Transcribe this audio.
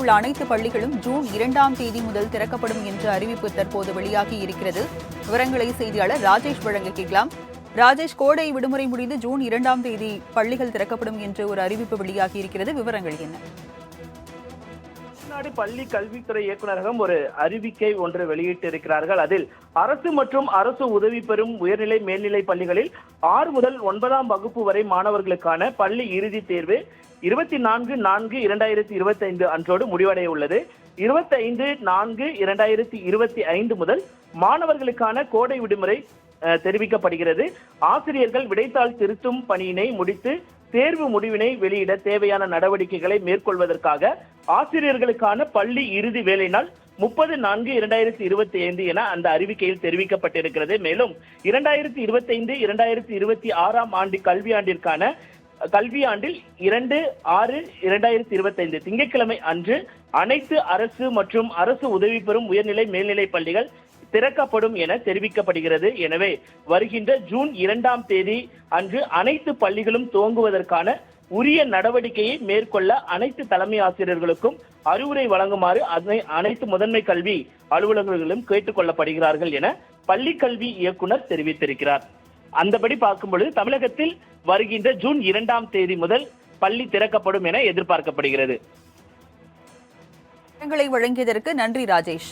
உள்ள அனைத்து பள்ளிகளும் ஜூன் இரண்டாம் தேதி முதல் திறக்கப்படும் என்ற அறிவிப்பு தற்போது வெளியாகி இருக்கிறது. விவரங்களை செய்தியாளர் ராஜேஷ் வழங்க கேட்கலாம். ராஜேஷ் கோடை விடுமுறை முடிந்து ஜூன் இரண்டாம் தேதி பள்ளிகள் திறக்கப்படும் என்று ஒரு அறிவிப்பு வெளியாகி இருக்கிறது. விவரங்கள் என்ன? தமிழ்நாடு பள்ளி கல்வித்துறை இயக்குநரகம் ஒரு அறிவிக்கை ஒன்று வெளியிட்டு இருக்கிறார்கள் அதில் அரசு மற்றும் அரசு உதவி பெறும் உயர்நிலை மேல்நிலை பள்ளிகளில் ஆறு முதல் ஒன்பதாம் வகுப்பு வரை மாணவர்களுக்கான பள்ளி இறுதித் தேர்வு இருபத்தி நான்கு நான்கு இரண்டாயிரத்தி இருபத்தி ஐந்து அன்றோடு முடிவடைய உள்ளது. இருபத்தி ஐந்து நான்கு இரண்டாயிரத்தி இருபத்தி ஐந்து முதல் மாணவர்களுக்கான கோடை விடுமுறை தெரிவிக்கப்படுகிறது. ஆசிரியர்கள் விடைத்தாள் திருத்தும் பணியினை முடித்து தேர்வு முடிவினை வெளியிட தேவையான நடவடிக்கைகளை மேற்கொள்வதற்காக ஆசிரியர்களுக்கான பள்ளி இறுதி வேலை நாள் முப்பது நான்கு இரண்டாயிரத்தி இருபத்தி ஐந்து என அந்த அறிவிக்கையில் தெரிவிக்கப்பட்டிருக்கிறது. மேலும் இரண்டாயிரத்தி இருபத்தி ஐந்து இரண்டாயிரத்தி இருபத்தி ஆறாம் ஆண்டு கல்வியாண்டிற்கான கல்வியாண்டில் இரண்டு ஆறு இரண்டாயிரத்தி இருபத்தி ஐந்து திங்கட்கிழமை அன்று அனைத்து அரசு மற்றும் அரசு உதவி பெறும் உயர்நிலை மேல்நிலை பள்ளிகள் திறக்கப்படும் என தெரிவிக்கப்படுகிறது. எனவே வருகின்ற ஜூன் இரண்டாம் தேதி அன்று அனைத்து பள்ளிகளும் துவங்குவதற்கான உரிய நடவடிக்கையை மேற்கொள்ள அனைத்து தலைமை ஆசிரியர்களுக்கும் அறிவுரை வழங்குமாறு அதனை அனைத்து முதன்மை கல்வி அலுவலர்களும் கேட்டுக் கொள்ளப்படுகிறார்கள் என பள்ளி கல்வி இயக்குனர் தெரிவித்திருக்கிறார். அந்தபடி பார்க்கும் பொழுது தமிழகத்தில் வருகின்ற ஜூன் இரண்டாம் தேதி முதல் பள்ளி திறக்கப்படும் என எதிர்பார்க்கப்படுகிறது. வழங்கியதற்கு நன்றி ராஜேஷ்.